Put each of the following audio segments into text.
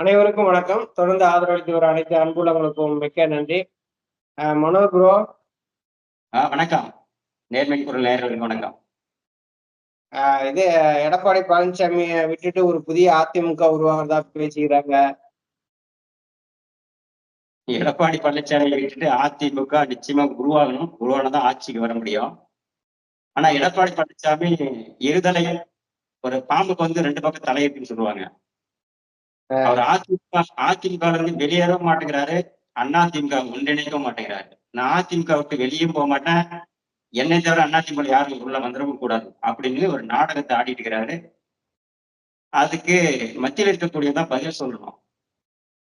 அனைவருக்கும் வணக்கம். தொடர்ந்து ஆதரவளித்து வர அனைத்து அன்புள்ளவங்களுக்கும் மிக்க நன்றி. மனோ ப்ரோ. வணக்கம். நேர்மை குரல் நேயர்களுக்கு வணக்கம். இது எடப்பாடி பழனிசாமியை விட்டுட்டு ஒரு புதிய அதிமுக உருவாகிறதா பேசிக்கிறாங்க. எடப்பாடி பழனிசாமி விட்டுட்டு அதிமுக நிச்சயமா உருவாகணும். உருவானதான் ஆட்சிக்கு வர முடியும். ஆனா எடப்பாடி பழனிசாமி இருதலை ஒரு பாம்புக்கு வந்து ரெண்டு பக்கம் தலை இருக்குன்னு சொல்லுவாங்க. அவர் அதிமுக அதிமுக இருந்து வெளியேறவும் மாட்டேங்கிறாரு. அண்ணா திமுக ஒன்றிணைக்கவும் மாட்டேங்கிறாரு. நான் அதிமுக விட்டு வெளியும் போக மாட்டேன். என்னை தவிர அண்ணா திமுக யாரும் உள்ள வந்துடவும் கூடாது அப்படின்னு ஒரு நாடகத்தை ஆடிட்டு இருக்கிறாரு. அதுக்கு மத்தியில் இருக்கக்கூடியதான் பதில் சொல்லணும்.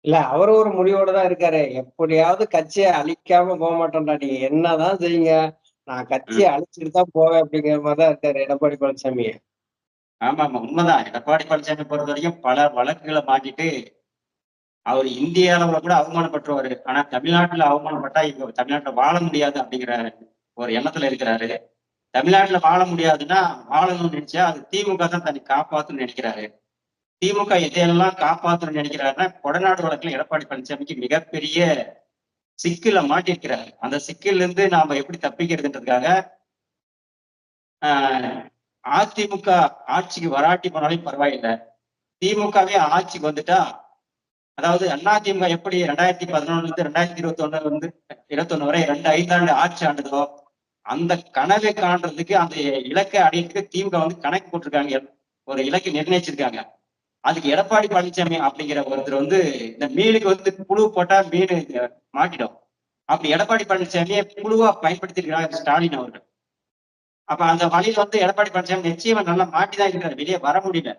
இல்ல அவர் ஒரு முடிவோட தான் இருக்காரு. எப்படியாவது கட்சியை அழிக்காம போக மாட்டோம்டா. நீங்க என்னதான் செய்யுங்க. நான் கட்சியை அழிச்சிட்டு தான் போவேன் அப்படிங்கிற மாதிரி தான் இருக்காரு எடப்பாடி பழனிசாமி ஆமா ஆமா உண்மைதான். எடப்பாடி பழனிசாமி பொறுத்த வரைக்கும் பல வழக்குகளை மாட்டிட்டு அவர் இந்திய அளவுல கூட அவமானப்பட்டுருவாரு ஆனா தமிழ்நாட்டுல அவமானப்பட்டா இங்க தமிழ்நாட்டுல வாழ முடியாது அப்படிங்கிற ஒரு எண்ணத்துல இருக்கிறாரு. தமிழ்நாட்டுல வாழ முடியாதுன்னா வாழணும்னு நினைச்சா அது திமுக தான் தன்னை காப்பாத்துன்னு நினைக்கிறாரு. திமுக எதையெல்லாம் காப்பாத்தணும்னு நினைக்கிறாருன்னா கொடநாடு வழக்குல எடப்பாடி பழனிசாமிக்கு மிகப்பெரிய சிக்கல மாட்டிருக்கிறாரு அந்த சிக்கல்ல இருந்து நாம எப்படி தப்பிக்கிறதுன்றதுக்காக ஆஹ் அதிமுக ஆட்சிக்கு வராட்டி போனாலும் பரவாயில்லை. திமுகவே ஆட்சிக்கு வந்துட்டா அதாவது அண்ணா திமுக எப்படி ரெண்டாயிரத்தி பதினொன்னுல இருந்து ரெண்டாயிரத்தி இருபத்தி ஒண்ணு வந்து இருபத்தி வரை ரெண்டு ஐந்தாண்டு ஆட்சி ஆண்டதோ அந்த கனவை காண்றதுக்கு அந்த இலக்கை அடையிறதுக்கு திமுக வந்து கணக்கு போட்டிருக்காங்க. ஒரு இலக்கை நிர்ணயிச்சிருக்காங்க. அதுக்கு எடப்பாடி பழனிசாமி அப்படிங்கிற ஒருத்தர் வந்து இந்த மீனுக்கு வந்து புழு போட்டா மீன் மாட்டிடும். அப்படி எடப்பாடி பழனிசாமியை புழுவா பயன்படுத்திருக்கிறார் ஸ்டாலின் அவர்கள். அப்ப அந்த வழியில வந்து எடப்பாடி பழனிசாமி நிச்சயமா நல்லா மாட்டிதான் இருக்கிறாரு. வெளியே வர முடியல.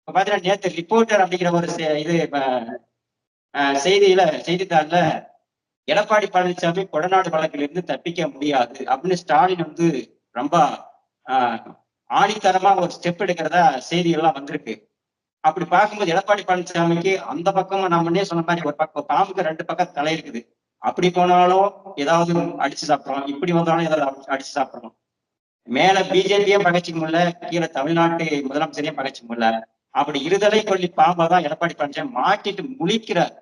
இப்ப பாத்தீங்கன்னா நேத்து ரிப்போர்ட்டர் அப்படிங்கிற ஒரு செ- இது இப்ப, செய்தியில செய்தித்தாள்ல எடப்பாடி பழனிசாமி கொடநாடு வழக்கில் இருந்து தப்பிக்க முடியாது அப்படின்னு ஸ்டாலின் வந்து ரொம்ப ஆஹ், ஆணித்தரமா ஒரு ஸ்டெப் எடுக்கிறதா செய்தி எல்லாம் வந்திருக்கு. அப்படி பார்க்கும்போது எடப்பாடி பழனிசாமிக்கு அந்த பக்கமும் நான் முன்னே சொன்ன மாதிரி ஒரு பக்கம் பாம்புக்கு ரெண்டு பக்கம் தலை இருக்குது. அப்படி போனாலும் ஏதாவது அடிச்சு சாப்பிடுறோம் இப்படி வந்தாலும் ஏதாவது அடிச்சு சாப்பிடுறோம் மேல பிஜேபியும் பகைச்சிக்க முடியல கீழே தமிழ்நாட்டு முதலமைச்சரையும் பகைச்சிக்க முடியல அப்படி இருதலை கொல்லி பாம்பை தான் எடப்பாடி பழனிசாமி மாட்டிட்டு முழிக்கிறார்.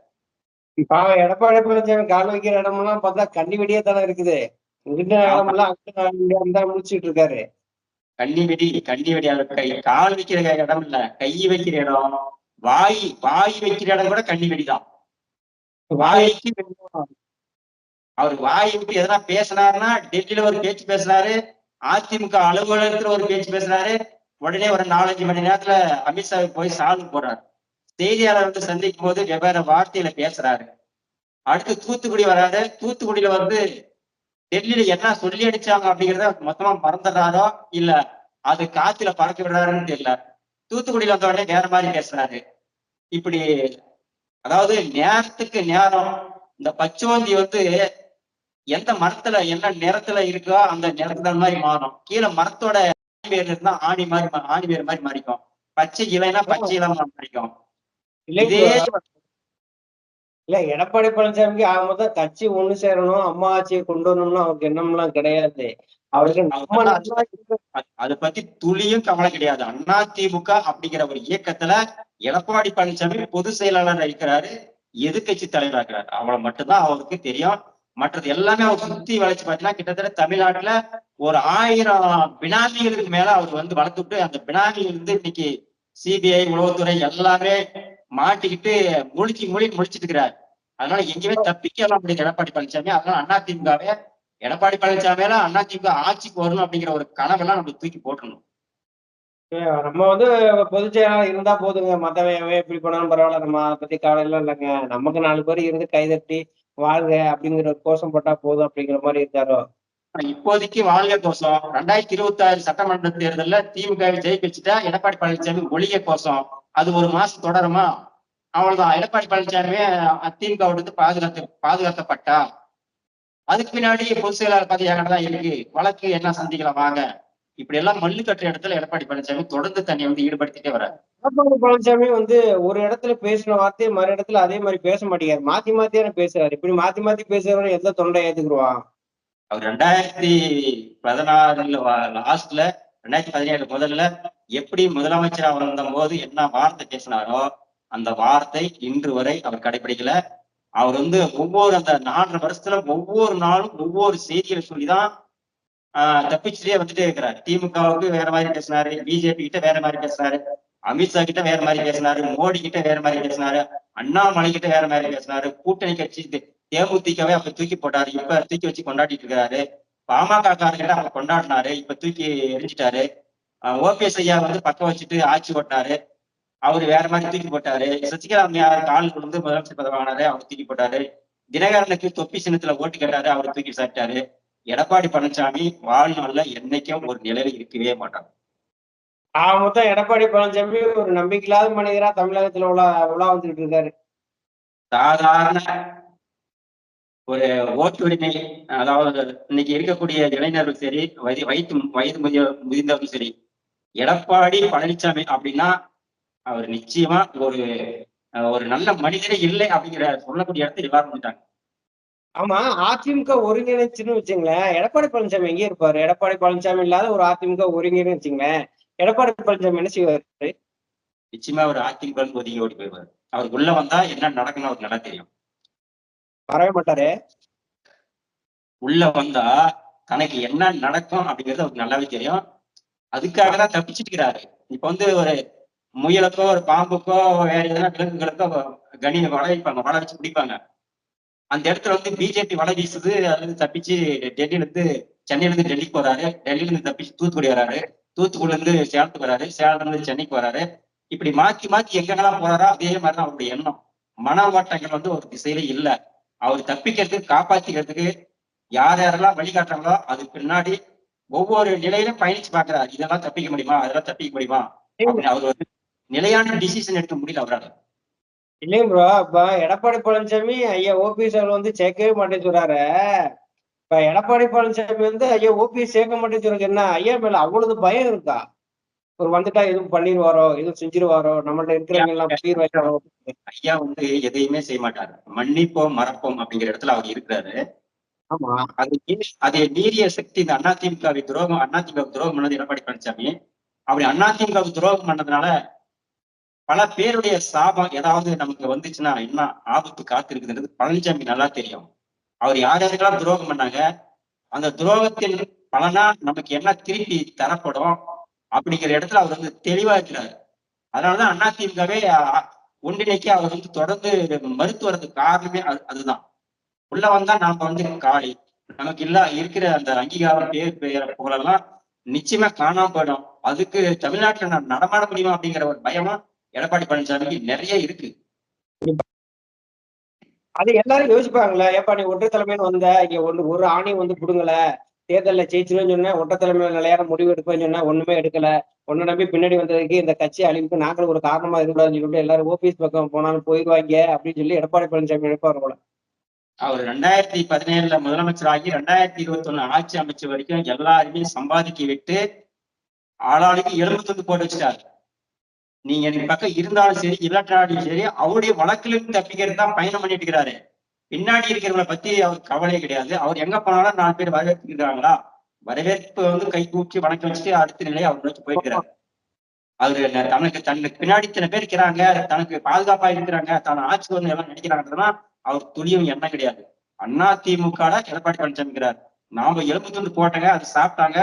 பாவம் எடப்பாடி பழனிசாமி கால் வைக்கிற இடமெல்லாம் பார்த்தா கண்ணி வெடியே தானே இருக்குது. இங்கிட்ட இடமெல்லாம் தான் முடிச்சிட்டு இருக்காரு. கண்ணி வெடி கண்ணி வெடி கை கால் வைக்கிற இடம் இல்ல கை வைக்கிற இடம். வாய் வாய் வைக்கிற இடம் கூட கண்ணி வெடிதான் வாய்க்கு அவர் வாய் விட்டு எதனா பேசினாருன்னா டெல்லியில ஒரு பேச்சு பேசினாரு அதிமுக அலுவலகத்துல ஒரு பேச்சு பேசுறாரு. உடனே ஒரு நாலஞ்சு மணி நேரத்துல அமித்ஷா போய் சால்வு போடுறாரு செய்தியாளர் வந்து சந்திக்கும் போது வெவ்வேறு வார்த்தையில பேசுறாரு. அடுத்து தூத்துக்குடி வராது தூத்துக்குடியில வந்து டெல்லியில என்ன சொல்லி அடிச்சாங்க அப்படிங்கிறத மொத்தமா மறந்துடுறாரோ இல்ல அது காத்துல பறக்க விடுறாருன்னு தெரியல. தூத்துக்குடியில வந்த உடனே வேற மாதிரி பேசுறாரு. இப்படி அதாவது நேரத்துக்கு நேரம் இந்த பச்சோந்தி வந்து எந்த மரத்துல என்ன நிறத்துல இருக்கோ அந்த தகுந்த மாதிரி மாறும். கீழே மரத்தோட ஆணி வேர் இருந்தா ஆணி மாதிரி ஆணி வேர் மாதிரி மாறிக்கும். பச்சை இலைனா பச்சை இலை மாறிக்கும். இல்லை எடப்பாடி பழனிசாமிக்கு ஆக மொத்தம் கட்சி ஒண்ணு சேரணும் அம்மா ஆட்சியை கொண்டு வரணும்னு அவருக்கு எண்ணம்லாம் கிடையாது. அவருக்கு நம்ம. அது- பத்தி துளியும் கவலை கிடையாது. அண்ணா திமுக அப்படிங்கிற ஒரு இயக்கத்துல எடப்பாடி பழனிசாமி பொதுச் செயலாளர் இருக்கிறாரு எதிர்க்கட்சி தலைவரா இருக்கிறாரு. அவ்வளவு மட்டும்தான் அவருக்கு தெரியும். மற்றது எல்லாமே அவர் சுத்தி வளைச்சு பார்த்தீங்கன்னா கிட்டத்தட்ட தமிழ்நாட்டுல ஒரு ஆயிரம் பினாமிகளுக்கு மேல அவர் வந்து வளர்த்துட்டு அந்த பினாமிகள் வந்து இன்னைக்கு சிபிஐ உளவுத்துறை எல்லாமே மாட்டிக்கிட்டு முழிச்சு மொழி முழிச்சிட்டு இருக்கிறார். அதனால எங்கேயுமே தப்பிக்கலாம் அப்படிங்கிற எடப்பாடி பழனிசாமி அதனால அண்ணா எடப்பாடி பழனிசாமியில அண்ணா ஆட்சிக்கு வரணும் அப்படிங்கிற ஒரு கனவெல்லாம் நம்ம தூக்கி போட்டுடணும். நம்ம வந்து பொதுச் செயலாளர் இருந்தா போதுங்க. மத்தவன் எப்படி பண்ணாலும் பரவாயில்ல. நம்ம அதை பத்தி காலையில இல்லைங்க. நமக்கு நாலு பேர் இருந்து கைதட்டி வாழ்க அப்படிங்கிற ஒரு கோஷம் போட்டா போதும் அப்படிங்கிற மாதிரி இருக்காரோ? இப்போதைக்கு வாழ்க கோஷம். ரெண்டாயிரத்தி இருபத்தி ஆறு சட்டமன்ற தேர்தல்ல திமுக வை ஜெயிக்க வச்சுட்டா எடப்பாடி பழனிசாமி ஒளிய கோஷம். அது ஒரு மாசம் தொடருமா? அவ்வளவுதான். எடப்பாடி பழனிசாமி திமுக இருந்து பாதுகாத்து பாதுகாக்கப்பட்டா அதுக்கு பின்னாடி பொதுச் செயலாளர் பதவியாக தான் இருக்கு. வழக்கு என்ன சந்திக்கலாம் வாங்க. இப்படி எல்லாம் மல்லு கட்டுற இடத்துல எடப்பாடி பழனிசாமி தொடர்ந்து தன்னை வந்து ஈடுபடுத்திட்டே வர்றாரு எடப்பாடி பழனிசாமி வந்து ஒரு இடத்துல பேசின வார்த்தையை மறு இடத்துல அதே மாதிரி பேச மாட்டேங்கிறாரு. மாத்தி மாத்தியான பேசுறாரு. இப்படி மாத்தி மாத்தி பேசுறவரை எந்த தொண்டை ஏத்துக்குருவான் அவர் ரெண்டாயிரத்தி பதினாறுல லாஸ்ட்ல ரெண்டாயிரத்தி பதினேழு முதல்ல எப்படி முதலமைச்சரா வந்த போது என்ன வார்த்தை பேசினாரோ அந்த வார்த்தை இன்று வரை அவர் கடைபிடிக்கல அவர் வந்து ஒவ்வொரு அந்த நாலரை வருஷத்துல ஒவ்வொரு நாளும் ஒவ்வொரு செய்திகளை சொல்லிதான் தப்பிச்சுட்டே வந்துட்டே இருக்கிறார். திமுகவுக்கு வேற மாதிரி பேசினாரு பிஜேபி கிட்ட வேற மாதிரி பேசினாரு அமித்ஷா கிட்ட வேற மாதிரி பேசினாரு மோடி கிட்ட வேற மாதிரி பேசினாரு அண்ணாமலை கிட்ட வேற மாதிரி பேசினாரு கூட்டணி கட்சி தேமுதிகவே அப்ப தூக்கி போட்டாரு இப்ப தூக்கி வச்சு கொண்டாடிட்டு இருக்காரு. பாமக காரர்கிட்ட அப்ப கொண்டாடினாரு இப்ப தூக்கி எரிஞ்சிட்டாரு. ஓபிஎஸ் ஐயா வந்து பக்கம் வச்சுட்டு ஆட்சி போட்டாரு அவரு வேற மாதிரி தூக்கி போட்டாரு. சசிகலா அம்மையார் கால் விழுந்து முதலமைச்சர் பதவி வாங்கினாரு அவர் தூக்கி போட்டாரு. தினகரனுக்கு தொப்பி சின்னத்துல ஓட்டு கேட்டாரு அவர் தூக்கி சாப்பிட்டாரு எடப்பாடி பழனிசாமி வாழ்நாள்ல என்னைக்கும் ஒரு நிலையில இருக்கவே மாட்டார். ஆக மொத்தம் எடப்பாடி பழனிசாமி ஒரு நம்பிக்கையில்லாத மனிதரா தமிழகத்துல உலா உலா வந்துட்டு இருக்காரு. சாதாரண ஒரு ஓட்டு உரிமை அதாவது இன்னைக்கு இருக்கக்கூடிய இளைஞர்கள் சரி வயது வயது வயது முதிய முதிர்ந்தவர்கள் சரி எடப்பாடி பழனிசாமி அப்படின்னா அவர் நிச்சயமா ஒரு ஒரு நல்ல மனிதரே இல்லை அப்படிங்கிற சொல்லக்கூடிய இடத்துல எல்லாரும் வந்துட்டாங்க. ஆமா அதிமுக ஒருங்கிணைச்சுன்னு வச்சுங்களேன். எடப்பாடி பழனிசாமி எங்கே இருப்பாரு? எடப்பாடி பழனிசாமி இல்லாத ஒரு அதிமுக ஒருங்கிணைன்னு வச்சுங்களேன். எடப்பாடி பழனிசாமி என்ன செய்வாரு? நிச்சயமா அவர் அதிமுக ஒதுங்கி ஓடி போயிடுவார். அவர் உள்ள வந்தா என்ன நடக்கும்னு அவருக்கு நல்லா தெரியும். வரவே மாட்டாரு. உள்ள வந்தா தனக்கு என்ன நடக்கும் அப்படிங்கிறது அவருக்கு நல்லாவே தெரியும். அதுக்காக தான் தப்பிச்சுட்டு இருக்கிறாரு இப்ப வந்து ஒரு முயலுக்கோ ஒரு பாம்புக்கோ வேற எதனா விலங்குகளுக்கோ கனி வலை வைப்பாங்க வலை வச்சு பிடிப்பாங்க. அந்த இடத்துல வந்து பிஜேபி வலை வீசுது. அதுல தப்பிச்சு டெல்லியில இருந்து சென்னையில இருந்து டெல்லிக்கு போறாரு. டெல்லியில இருந்து தப்பிச்சு தூத்துக்குடி வராரு. தூத்துக்குடில இருந்து சேலத்துக்கு வராரு. சேலத்துல இருந்து சென்னைக்கு வராரு. இப்படி மாத்தி மாத்தி எங்கெல்லாம் போறாரோ அதே மாதிரிதான் அவருடைய எண்ணம். மன ஓட்டங்கள் வந்து ஒரு திசையில இல்ல. அவர் தப்பிக்கிறதுக்கு காப்பாத்திக்கிறதுக்கு யார் யாரெல்லாம் வழிகாட்டுறாங்களோ அது பின்னாடி ஒவ்வொரு நிலையிலும் பயணிச்சு பாக்குறாரு இதெல்லாம் தப்பிக்க முடியுமா? அதெல்லாம் தப்பிக்க முடியுமா? அவர் வந்து நிலையான டிசிஷன் எடுக்க முடியல அவரால். இல்லைங்க ப்ரோ இப்ப எடப்பாடி பழனிசாமி ஐயா ஓபிஎஸ் அவர் வந்து சேர்க்கவே மாட்டேன்னு சொல்றாரு. இப்ப எடப்பாடி பழனிசாமி வந்து ஐயா ஓபிஎஸ் சேர்க்க மாட்டேன்னு சொல்றது என்ன? ஐயா மேல அவ்வளவு பயம் இருக்கா? ஒரு வந்துட்டா எதுவும் பண்ணிடுவாரோ எதுவும் செஞ்சிருவாரோ? நம்மள்ட்ட இருக்கிறவங்க எல்லாம் ஐயா வந்து எதையுமே செய்ய மாட்டாரு. மன்னிப்போம் மறப்போம் அப்படிங்கிற இடத்துல அவர் இருக்கிறாரு. ஆமா. அது அதை மீறிய சக்தி இந்த அதிமுகவை துரோகம் அதிமுக துரோகம் பண்ணது எடப்பாடி பழனிசாமி. அப்படி அதிமுக துரோகம் பண்ணதுனால பல பேருடைய சாபம் ஏதாவது நமக்கு வந்துச்சுன்னா என்ன ஆபத்து காத்து இருக்குதுன்றது பழனிசாமி நல்லா தெரியும். அவர் யார் யாருக்கெல்லாம் துரோகம் பண்ணாங்க அந்த துரோகத்தின் பலனா நமக்கு என்ன திருப்பி தரப்படும் அப்படிங்கிற இடத்துல அவர் வந்து தெளிவா இருக்கிறார். அதனாலதான் அதிமுகவே ஒன்றிணைக்க அவர் வந்து தொடர்ந்து மறுத்து வர்றதுக்கு காரணமே அது- அதுதான். உள்ள வந்தா நாம வந்து காளி நமக்கு இல்ல இருக்கிற அந்த அங்கீகாரம் பேர் பெயர் புகழெல்லாம் நிச்சயமா காணாம போயிடும். அதுக்கு தமிழ்நாட்டுல நான் நடமாட முடியுமா அப்படிங்கிற ஒரு பயமா எடப்பாடி பழனிசாமிக்கு நிறைய இருக்கு. அது எல்லாரும் யோசிப்பாங்களே ஏப்பா நீ ஒற்றை தலைமைன்னு வந்த இங்க ஒண்ணு ஒரு ஆணி வந்து புடுங்கல தேர்தல்ல ஜெயிச்சிருன்னு சொன்னா ஒற்றை தலைமையில நிலையான முடிவு எடுப்பேன்னு சொன்னா ஒண்ணுமே எடுக்கல. ஒண்ணு நம்பி பின்னாடி வந்ததுக்கு இந்த கட்சி அழிவுக்கு நாங்களும் ஒரு காரணமா இருக்கக்கூடாதுன்னு சொல்லிட்டு எல்லாரும் ஓபிஎஸ் பக்கம் போனாலும் போயிடுவாங்க அப்படின்னு சொல்லி எடப்பாடி பழனிசாமி நினைப்பாரு போல. அவர் ரெண்டாயிரத்தி பதினேழுல முதலமைச்சராகி ரெண்டாயிரத்தி இருபத்தி ஒண்ணு ஆட்சி அமைச்ச வரைக்கும் எல்லாருமே சம்பாதிக்க விட்டு ஆளாளுக்கு எலும்பு துண்டு போட்டு வச்சுட்டாரு. நீங்க என் பக்கம் இருந்தாலும் சரி இல்லாட்டாலும் சரி அவருடைய வழக்கிலிருந்து தப்பிக்கிறது தான் பயணம் பண்ணிட்டு இருக்கிறாரு பின்னாடி இருக்கிறவங்களை பத்தி அவர் கவலையே கிடையாது. அவர் எங்க போனாலும் நாலு பேர் வரவேற்கிறாங்களா வரவேற்பு வந்து கை தூக்கி வணக்கம் வச்சுட்டு அடுத்த நிலையை அவர் நோக்கி போயிருக்கிறாரு. அவரு தனக்கு தனக்கு பின்னாடி இத்தனை பேர் இருக்கிறாங்க தனக்கு பாதுகாப்பா இருக்கிறாங்க தான் ஆட்சி வந்து எல்லாம் நினைக்கிறாங்கன்னா அவர் துளியும் எண்ணம் கிடையாது. அண்ணா திமுக எடப்பாடி பழனிசாமிக்கிறார் நாம எலும்பு துண்டு போட்டாங்க அது சாப்பிட்டாங்க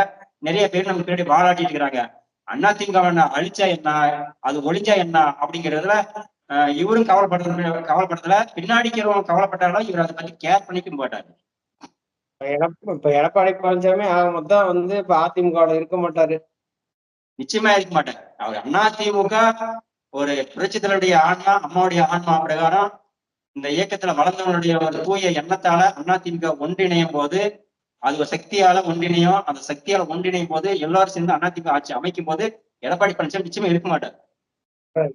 நிறைய பேர் நம்ம பின்னாடி வாழாட்டிட்டு இருக்கிறாங்க. அண்ணா திமுக அழிச்சா என்ன? அது ஒளிஞ்சா என்ன? அப்படிங்கறதுல இவரும் கவலைப்படுறது கவலைப்படுறதுல பின்னாடி இருக்கிறவங்க கவலைப்பட்டாலும் இவர் அதை பத்தி கேர் பண்ணிக்க மாட்டாரு. இப்ப எடப்~ இப்ப எடப்பாடி பழனிசாமி ஆக மொத்தம் வந்து இப்ப அதிமுகவுல இருக்க மாட்டாரு. நிச்சயமா இருக்க மாட்டார். அவர் அண்ணா திமுக ஒரு புரட்சித்தலுடைய ஆன்மா அம்மாவுடைய ஆன்மா பிரகாரம் இந்த இயக்கத்துல வளர்ந்தவனுடைய ஒரு தூய எண்ணத்தால அண்ணா திமுக ஒன்றிணையும் போது அது ஒரு சக்தியால ஒன்றிணையும் அந்த சக்தியால ஒன்றிணையும் போது எல்லாரும் சேர்ந்து அதிமுக ஆட்சி அமைக்கும் போது எடப்பாடி பழனிசாமி நிச்சயமா இருக்க மாட்டார்.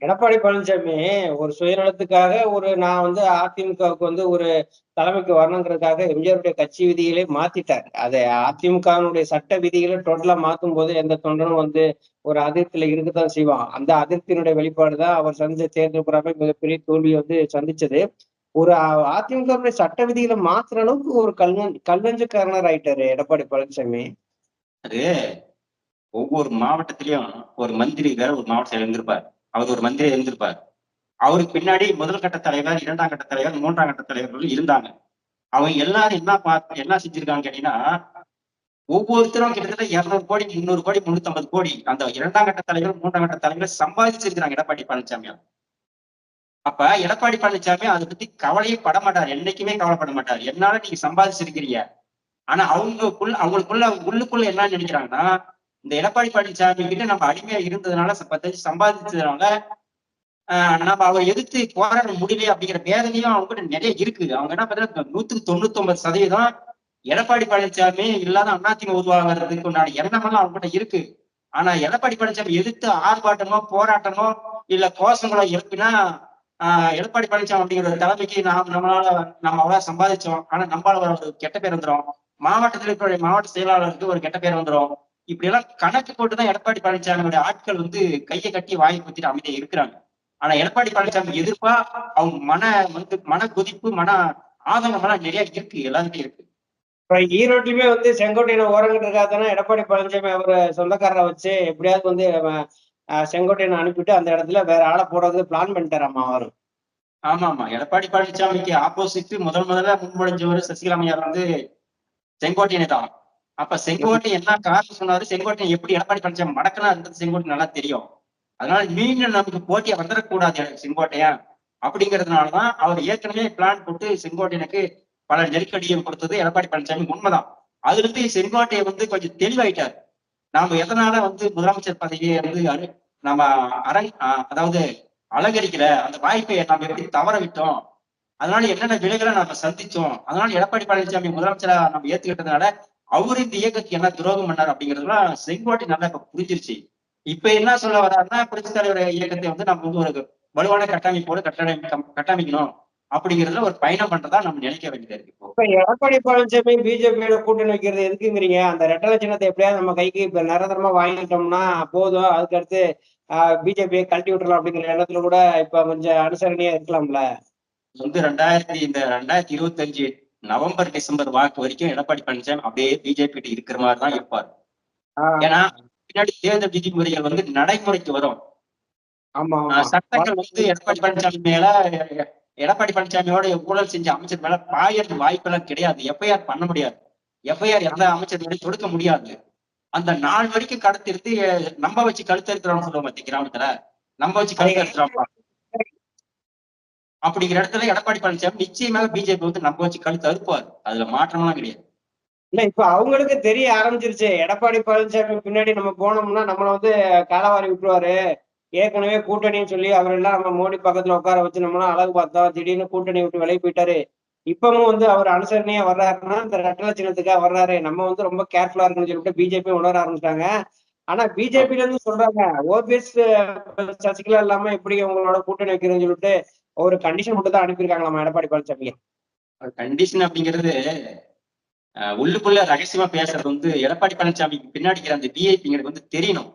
எடப்பாடி பழனிசாமி ஒரு சுயநலத்துக்காக ஒரு நான் வந்து அதிமுகவுக்கு வந்து ஒரு தலைமைக்கு வரணுங்கிறதுக்காக எம்ஜிஆருடைய கட்சி விதிகளை மாத்திட்டார். அதை அதிமுகவினுடைய சட்ட விதிகளை டோட்டலா மாத்தும் போது எந்த தொண்டனும் வந்து ஒரு அதிருப்தியில இருக்கத்தான் செய்வான் அந்த அதிருப்தியினுடைய வெளிப்பாடு தான் அவர் சந்திச்ச தேர்தல் புறாமை மிகப்பெரிய தோல்வியை வந்து சந்திச்சது. ஒரு அதிமுக அதிமுகவுடைய சட்ட விதிகளை மாத்துற அளவுக்கு ஒரு கல்வன் கல்வஞ்சக்காரனர் ஆயிட்டாரு எடப்பாடி பழனிசாமி. அது ஒவ்வொரு மாவட்டத்திலயும் ஒரு மந்திரி வேற ஒரு மாவட்டத்தில் இருந்திருப்பார். அவர் ஒரு மந்திரி இருந்திருப்பார். அவருக்கு பின்னாடி முதல் கட்ட தலைவர் இரண்டாம் கட்ட தலைவர் மூன்றாம் கட்ட தலைவர்கள் இருந்தாங்க. அவங்க எல்லாரும் என்ன பார்த்து என்ன செஞ்சிருக்காங்க கேட்டீங்கன்னா ஒவ்வொருத்தரும் கிட்டத்தட்ட இருநூறு கோடி முந்நூறு கோடி முன்னூத்தி ஐம்பது கோடி அந்த இரண்டாம் கட்ட தலைவர் மூன்றாம் கட்ட தலைவர் சம்பாதிச்சிருக்கிறாங்க எடப்பாடி பழனிசாமி அப்ப எடப்பாடி பழனிசாமி அதை பத்தி கவலையே பட மாட்டார். என்னைக்குமே கவலைப்பட மாட்டார். என்னால நீங்க சம்பாதிச்சிருக்கிறீங்க. ஆனா அவங்களுக்குள்ள அவங்களுக்குள்ள உள்ளுக்குள்ள என்ன நினைக்கிறாங்கன்னா இந்த எடப்பாடி பழனிசாமி கிட்ட நம்ம அடிமையா இருந்ததுனால பத்தஞ்சு சம்பாதிச்சதுனால நம்ம அவர் எதிர்த்து போராட முடியல அப்படிங்கிற வேதனையும் அவங்க கிட்ட நிறைய இருக்கு. அவங்க என்ன பார்த்தா நூத்துக்கு தொண்ணூத்தி ஒன்பது சதவீதம் எடப்பாடி பழனிசாமி இல்லாத அதிமுக உருவாகிறதுக்கு உண்டான எண்ணமெல்லாம் அவங்க கிட்ட இருக்கு. ஆனா எடப்பாடி பழனிசாமி எதிர்த்து ஆர்ப்பாட்டமோ போராட்டமோ இல்ல கோஷங்களோ எழுப்பினா எடப்பாடி பழனிசாமி அப்படிங்கிற ஒரு தலைமைக்கு நாம் நம்மளால நம்ம அவ்வளவு சம்பாதிச்சோம். ஆனா நம்மளால ஒரு கெட்ட பேர் வந்துரும். மாவட்டத்தில் இருக்கிற மாவட்ட செயலாளருக்கு ஒரு கெட்ட பேர் வந்துரும். இப்படி எல்லாம் கணக்கு போட்டுதான் எடப்பாடி பழனிசாமியோட ஆட்கள் வந்து கையை கட்டி வாயை குத்திட்டு அமைதியா இருக்கிறாங்க. ஆனா எடப்பாடி பழனிசாமி எதிர்ப்பா அவங்க மன வந்து மன கொதிப்பு மன ஆதங்கம் எல்லாம் நிறைய இருக்கு எல்லாருக்கிட்டையும் இருக்கு. இப்ப ஈரோட்டிலுமே வந்து செங்கோட்டையில ஓரங்கிட்டு இருக்காதுன்னா எடப்பாடி பழனிசாமி அவர் சொந்தக்காரரை வச்சு எப்படியாவது வந்து செங்கோட்டையனை அனுப்பிட்டு அந்த இடத்துல வேற ஆளை போடுறதுக்கு பிளான் பண்ணிட்டாராமா அவர். ஆமா ஆமா எடப்பாடி பழனிசாமிக்கு ஆப்போசிட் முதல் முதல்ல முன்மொழிஞ்சவர் சசிகலாமையார் வந்து செங்கோட்டையனை தான். அப்ப செங்கோட்டை என்ன காரணம் சொன்னாரு? செங்கோட்டையன் எப்படி எடப்பாடி பழனிசாமி இருந்தது செங்கோட்டை நல்லா தெரியும். அதனால மீண்டும் நமக்கு போட்டியை வந்துடக்கூடாது செங்கோட்டையன் அப்படிங்கிறதுனாலதான் அவர் ஏற்கனவே பிளான் போட்டு செங்கோட்டையனுக்கு பல நெருக்கடியும் கொடுத்தது எடப்பாடி பழனிசாமி உண்மைதான். அதுல இருந்து செங்கோட்டையை வந்து கொஞ்சம் தெளிவாயிட்டார். நாம எதனால வந்து முதலமைச்சர் பதவியை வந்து நம்ம அரங் ஆஹ் அதாவது அலங்கரிக்கிற அந்த வாய்ப்பை நாம் எப்படி தவற விட்டோம் அதனால என்னென்ன விலைகளை நாம சந்திச்சோம்? அதனால எடப்பாடி பழனிசாமி முதலமைச்சரா நம்ம ஏத்துக்கிட்டதுனால அவரு இந்த இயக்கத்துக்கு என்ன துரோகம் பண்ணார் அப்படிங்கிறதுலாம் செங்கோட்டை நல்லா இப்ப புரிஞ்சிருச்சு. இப்ப என்ன சொல்ல வர்றாருன்னா புரட்சி தலைவர் இயக்கத்தை வந்து நம்ம வந்து ஒரு வலுவான கட்டமைப்போடு கட்டமை கட்டமைக்கணும். அப்படிங்கறதுல ஒரு பயணம் பண்றதா நம்ம நினைக்க வேண்டியது இருக்கு இப்போ. எடப்பாடி பழனிசாமி பிஜேபியோட கூட்டணி வைக்கிறது எதுக்குங்கிறீங்க? அந்த ரெட்டலை சின்னத்தை எப்படியாவது நம்ம கைக்கு இப்ப நிரந்தரமா வாங்கிட்டோம்னா போதும். அதுக்கடுத்து பிஜேபியை கழட்டி விட்டுறலாம் அப்படிங்கிற எண்ணத்துல கூட இப்ப கொஞ்சம் அனுசரணையா இருக்கலாம்ல. வந்து ரெண்டாயிரத்தி இந்த ரெண்டாயிரத்தி இருபத்தி அஞ்சு நவம்பர் டிசம்பர் வாக்கு வரைக்கும் எடப்பாடி பழனிசாமி அப்படியே பிஜேபி கிட்ட இருக்கிற மாதிரி தான் இருப்பார் ஏன்னா பின்னாடி தேர்தல் விதிமுறைகள் வந்து நடைமுறைக்கு வரும். சட்டங்கள் வந்து எடப்பாடி பழனிசாமி மேல எடப்பாடி பழனிசாமியோட ஊழல் செஞ்ச அமைச்சர் மேல பாயறது வாய்ப்பெல்லாம் கிடையாது. எஃப்ஐஆர் பண்ண முடியாது. எஃப்ஐஆர் எந்த அமைச்சர் மேலே தொடுக்க முடியாது. அந்த நாள் வரைக்கும் கடத்திருந்து நம்ம நம்ப வச்சு கழுத்தறுக்கிறோம்னு சொல்லுவோம் மத்திய கிராமத்துல? நம்ப வச்சு கழுத்தறுக்கிறோம் அப்படிங்கிற இடத்துல எடப்பாடி பழனிசாமி நிச்சயமாக பிஜேபி வந்து நம்ப வச்சு கழுத்து அறுப்பார். அதுல மாற்றம்லாம் கிடையாது. இல்ல இப்ப அவங்களுக்கு தெரிய ஆரம்பிச்சிருச்சு. எடப்பாடி பழனிசாமி பின்னாடி நம்ம போனோம்னா நம்மள வந்து காலவாரி விட்டுருவாரு. ஏற்கனவே கூட்டணின்னு சொல்லி அவரெல்லாம் நம்ம மோடி பக்கத்துல உட்கார வச்சு நம்மளாம் அழகு பார்த்தோம். திடீர்னு கூட்டணி விட்டு விலகி போயிட்டாரு. இப்பவும் வந்து அவர் அனுசரணையா வர்றாருன்னா இந்த ரெட்டல சின்னத்துக்காக வர்றாரு. நம்ம வந்து ரொம்ப கேர்ஃபுல்லா இருக்குன்னு சொல்லிட்டு பிஜேபி உணர ஆரம்பிச்சிட்டாங்க. ஆனா பிஜேபில இருந்து சொல்றாங்க ஓபிஎஸ் சசிகலா இல்லாம எப்படி உங்களோட கூட்டணி வைக்கிறேன்னு சொல்லிட்டு ஒரு கண்டிஷன் மட்டும் தான் அனுப்பியிருக்காங்களாமா எடப்பாடி பழனிசாமி. கண்டிஷன் அப்படிங்கிறது உள்ளுக்குள்ள ரகசியமா பேசுறது வந்து எடப்பாடி பழனிசாமிக்கு பின்னாடி இருக்கிற அந்த விஐபிங்கிறது வந்து தெரியணும்.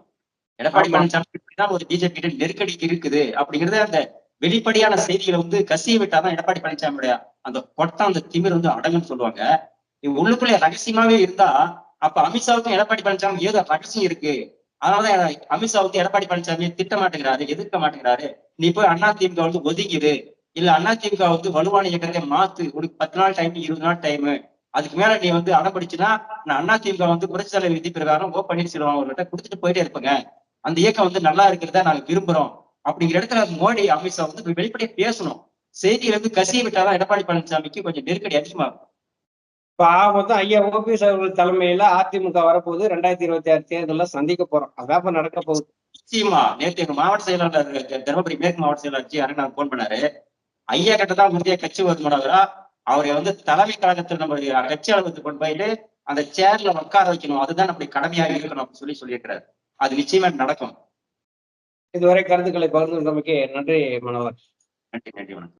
எடப்பாடி. பழனிசாமி தான் ஒரு பிஜேபி கிட்ட நெருக்கடி இருக்குது அப்படிங்கறது அந்த வெளிப்படையான செய்திகளை வந்து கசிய விட்டாதான் எடப்பாடி பழனிசாமியோட அந்த கொட்டம் அந்த திமிர் வந்து அடங்குன்னு சொல்லுவாங்க. உள்ளுக்குள்ள ரகசியமாவே இருந்தா அப்ப அமித்ஷாவுக்கும் எடப்பாடி பழனிசாமி ஏதோ ரகசியம் இருக்கு. அதனாலதான் அமித்ஷா வந்து எடப்பாடி பழனிசாமியை திட்ட மாட்டேங்கிறாரு எதிர்க்க மாட்டேங்கிறாரு. நீ போய் அண்ணா திமுக வந்து ஒதுக்கிடு இல்ல அண்ணா திமுக வந்து வலுவான இயக்கத்தை மாத்து. உனக்கு பத்து நாள் டைம் இருபது நாள் டைம் அதுக்கு மேல நீ வந்து அடம்பிடிச்சுன்னா நான் அண்ணா திமுக வந்து புரட்சி தலைவர் விதி பிரகாரம் ஓ பன்னீர்செல்வம் அவர்கிட்ட கொடுத்துட்டு போயிட்டே இருப்பேங்க. அந்த இயக்கம் வந்து நல்லா இருக்கிறதா நாங்க விரும்புறோம். அப்படிங்கிற இடத்துல மோடி அமித்ஷா வந்து வெளிப்படையா பேசணும். செய்தியில இருந்து கசிய விட்டாதான் எடப்பாடி பழனிசாமிக்கு கொஞ்சம் நெருக்கடி அதிகமாகும். இப்ப மொத்தம் ஐயா ஓபிஎஸ் அவர்கள் தலைமையில அதிமுக வரப்போகுது. ரெண்டாயிரத்தி இருபத்தி ஆறு தேர்தல்ல சந்திக்க போறோம். அதான் இப்ப நடக்க போகுது. நிச்சயமா. நேற்று எங்க மாவட்ட செயலாளர் தருமபுரி மேற்கு மாவட்ட செயலாளர் ஜி அருண் போன் பண்ணாரு. ஐயா கிட்ட தான் முந்தைய கட்சி வருமானவரா அவரை வந்து தலைமை கழகத்தில் நம்ம கட்சி அலுவலகத்துக்கு கொண்டு போயிட்டு அந்த சேர்ல உட்கார வைக்கணும். அதுதான் நம்முடைய கடமையாக இருக்கணும் அப்படின்னு சொல்லி சொல்லியிருக்கிறாரு. அது நிச்சயமா நடக்கும். இதுவரை கருத்துக்களை பகிர்ந்து கொண்டமைக்கு நன்றி மனோகர். நன்றி நன்றி வணக்கம்.